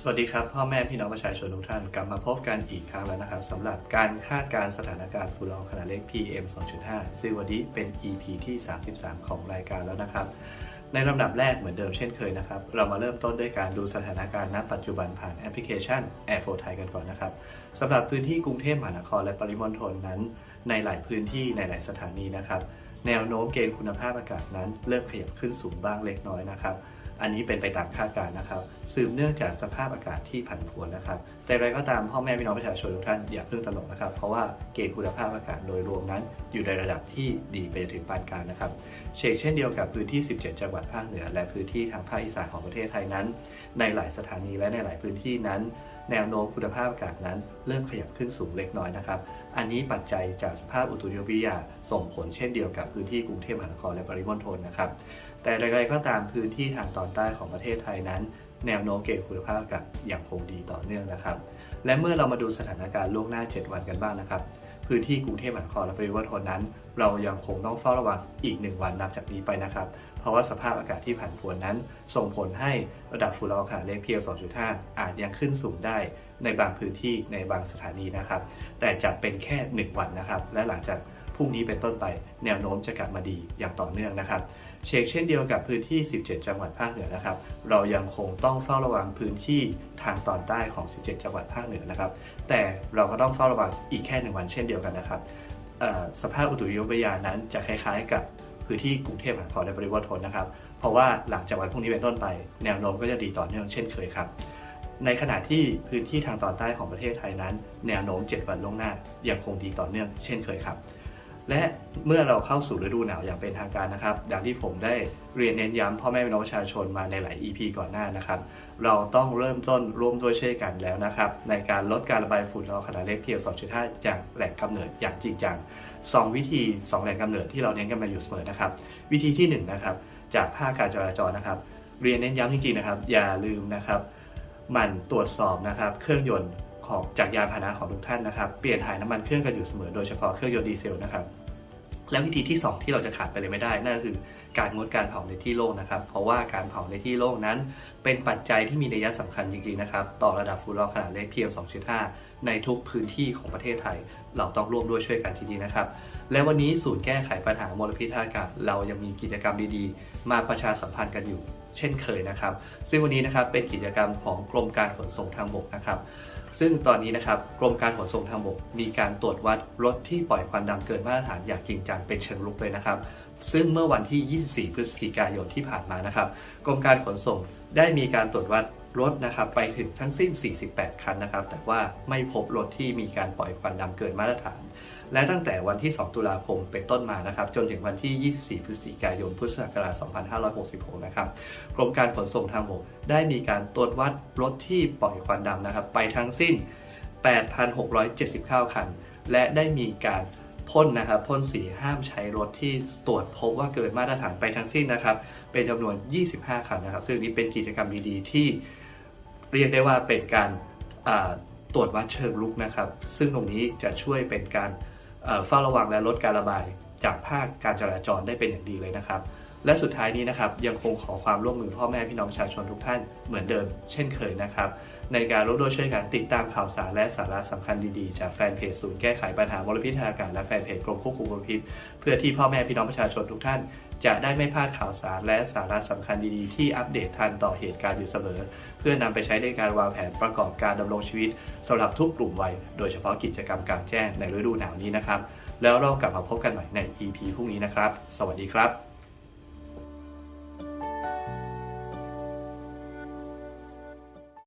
สวัสดีครับ พ่อแม่พี่น้องประชาชนทุกท่านกลับมาพบกันอีกครั้งแล้วนะครับสำหรับการคาดการสถานการณ์ฝุ่นละอองขนาดเล็ก PM 2.5 ซึ่งวันนี้เป็น EP ที่ 33 ของรายการแล้วนะครับ ในลำดับแรกเหมือนเดิมเช่นเคยนะครับ เรามาเริ่มต้นด้วยการดูสถานการณ์ณปัจจุบันผ่านแอปพลิเคชัน Air f o ไทยกันก่อนนะครับสำหรับพื้นที่กรุงเทพมหานครและปริมณฑลนั้น ในหลายพื้นที่ในหลายสถานีนะครับ แนวโน้มเกณฑ์คุณภาพอากาศนั้น เริ่มขยับขึ้นสูงบ้างเล็กน้อยนะครับ อันนี้เป็นไปตามคาดการณ์นะครับ สืบเนื่องจากสภาพอากาศที่ผันผวนนะครับ แต่อะไรก็ตามพ่อแม่พี่น้องประชาชนทุกท่านอย่าเพิ่งตระหนกนะครับ เพราะว่าเกณฑ์คุณภาพอากาศโดยรวมนั้น อยู่ในระดับที่ดีไปถึงปานกลางนะครับ เชกเช่นเดียวกับพื้นที่ 17 จังหวัดภาคเหนือ และพื้นที่ทางภาคอีสานของประเทศไทยนั้น ในหลายสถานีและในหลายพื้นที่นั้นแนวโน้มคุณภาพอากาศนั้นเริ่มขยับขึ้นสูงเล็กน้อยนะครับ อันนี้ปัจจัยจากสภาพอุตุนิยมวิทยาส่งผลเช่นเดียวกับพื้นที่กรุงเทพมหานครและปริมณฑลนะครับ แต่ใดๆก็ตามพื้นที่ทางตอนใต้ของประเทศไทยนั้น แนวโน้มเกณฑ์คุณภาพอากาศยังคงดีต่อเนื่องนะครับ และเมื่อเรามาดูสถานการณ์ล่วงหน้า 7 วันกันบ้างนะครับ พื้นที่กรุงเทพมหานครและปริมณฑลนั้น เรายังคงต้องเฝ้าระวังอีก 1 วันนับจากนี้ไปนะครับ เพราะว่าสภาพอากาศที่ผันผวนนั้น ส่งผลให้ระดับฝุ่นละอองขนาดเล็ก PM 2.5 อาจยังขึ้นสูงได้ในบางพื้นที่ในบางสถานีนะครับ แต่จะเป็นแค่ 1 วันนะครับ และหลังจาก พรุ่งนี้เป็นต้นไปแนวโน้มจะกลับมาดีอย่างต่อเนื่องนะครับ เชกเช่นเดียวกับพื้นที่ 17 จังหวัดภาคเหนือนะครับ เรายังคงต้องเฝ้าระวังพื้นที่ทางตอนใต้ของ 17 จังหวัดภาคเหนือนะครับ แต่เราก็ต้องเฝ้าระวังอีกแค่หนึ่งวันเช่นเดียวกันนะครับสภาพอุตุนิยมวิทยานั้นจะคล้ายๆ กับพื้นที่กรุงเทพมหานครและปริมณฑลนะครับ เพราะว่าหลังจากวันพรุ่งนี้เป็นต้นไป แนวโน้มก็จะดีต่อเนื่องเช่นเคยครับ ในขณะที่พื้นที่ทางตอนใต้ของประเทศไทยนั้น แนวโน้ม 7 วันล่วงหน้ายังคงดีต่อเนื่องเช่นเคยครับ และเมื่อเราเข้าสู่ฤดูหนาวอย่างเป็นทางการนะครับ ดังที่ผมได้เรียนเน้นย้ำพ่อแม่พี่น้องประชาชนมาในหลาย EP ก่อนหน้านะครับ เราต้องเริ่มต้นร่วมด้วยช่วยกันแล้วนะครับ ในการลดการระบายฝุ่นละอองขนาดเล็ก PM 2.5 จากแหล่งกำเนิดอย่างจริงจัง2วิธี 2 แหล่งกำเนิดที่เราเน้นกันมาอยู่เสมอนะครับ วิธีที่ 1 นะครับ จากภาคการจราจรนะครับ เรียนเน้นย้ำจริงๆนะครับ อย่าลืมนะครับมันตรวจสอบนะครับ เครื่องยนต์ของจากยานพาหนะของทุกท่านนะครับ เปลี่ยนถ่ายน้ำมันเครื่องกันอยู่เสมอ โดยเฉพาะเครื่องยนต์ดีเซลนะครับ และวิธีที่ 2 ที่เราจะขาดไปเลยไม่ได้นั่นก็คือการงดการเผาในที่โล่งนะครับ เพราะว่าการเผาในที่โล่งนั้น เป็นปัจจัยที่มีนัยสำคัญจริงๆนะครับ ต่อระดับฝุ่นละอองขนาดเล็ก PM 2.5 ในทุกพื้นที่ของประเทศไทย เราต้องร่วมด้วยช่วยกันจริงๆนะครับ และวันนี้ศูนย์แก้ไขปัญหามลพิษทางอากาศเรายังมีกิจกรรมดีๆ มาประชาสัมพันธ์กันอยู่ เช่นเคยนะครับ ซึ่งวันนี้นะครับเป็นกิจกรรมของกรมการขนส่งทางบกนะครับซึ่งตอนนี้นะครับกรมการขนส่งทางบกมีการตรวจวัดรถที่ปล่อยควันดำเกินมาตรฐานอย่างจริงจังเป็นเชิงลุกเลยนะครับ ซึ่งเมื่อวันที่ 24 พฤศจิกายนที่ผ่านมานะครับ กรมการขนส่งได้มีการตรวจวัด รถนะครับไปถึงทั้งสิ้น 48 คันนะครับ แต่ว่าไม่พบรถที่มีการปล่อยควันดำเกินมาตรฐาน และตั้งแต่วันที่ 2 ตุลาคมเป็นต้นมานะครับ จนถึงวันที่ 24 พฤศจิกายน พุทธศักราช 2566 นะครับ กรมการขนส่งทางบกได้มีการตรวจวัดรถที่ปล่อยควันดำนะครับ ไปทั้งสิ้น 8,679 คัน และได้มีการพ่นนะครับพ่นสีห้ามใช้รถที่ตรวจพบว่าเกินมาตรฐานไปทั้งสิ้นนะครับ เป็นจำนวน 25 คันนะครับ ซึ่งนี้เป็นกิจกรรมดีๆ ที่ เรียกได้ว่าเป็นการตรวจวัดเชิงลุกนะครับ ซึ่งตรงนี้จะช่วยเป็นการเฝ้าระวังและลดการระบาย จากภาคการจราจรได้เป็นอย่างดีเลยนะครับ และสุดท้ายนี้นะครับยังคงขอความร่วมมือพ่อแม่พี่น้องประชาชนทุกท่านเหมือนเดิม เช่นเคยนะครับ ในการร่วมด้วยช่วยกันติดตามข่าวสารและสาระสำคัญดีๆ จากแฟนเพจศูนย์แก้ไขปัญหามลพิษทางอากาศและแฟนเพจกรมควบคุมมลพิษ เพื่อที่พ่อแม่พี่น้องประชาชนทุกท่าน จะได้ไม่พลาดข่าวสารและสาระสำคัญดีๆ ที่อัปเดตทันต่อเหตุการณ์อยู่เสมอ เพื่อนำไปใช้ในการวางแผนประกอบการดำรงชีวิตสำหรับทุกกลุ่มวัยโดยเฉพาะกิจกรรมกลางแจ้งในฤดูหนาวนี้นะครับแล้วเรากลับมาพบกันใหม่ใน EP พรุ่งนี้นะครับ สวัสดีครับ